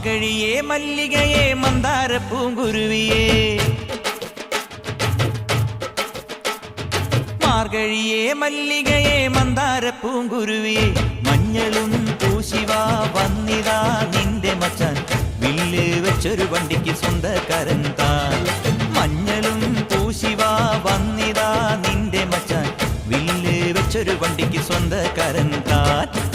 മാർഗഴിയേ മല്ലികയെ മന്ദാര പൂങ്കുരുവിയേ മാർഗഴിയേ മല്ലികയെ മന്ദാര പൂങ്കുരുവിയെ മഞ്ഞളും പൂശിവ വന്നിതാ നിന്റെ മച്ചാൻ. വില്ല് വെച്ചൊരു വണ്ടിക്ക് സ്വന്തക്കാരൻ താൻ. മഞ്ഞളും പൂശിവ വന്നിതാ നിന്റെ മച്ചാൻ. വില്ല് വെച്ചൊരു വണ്ടിക്ക് സ്വന്തക്കാരൻ താൻ.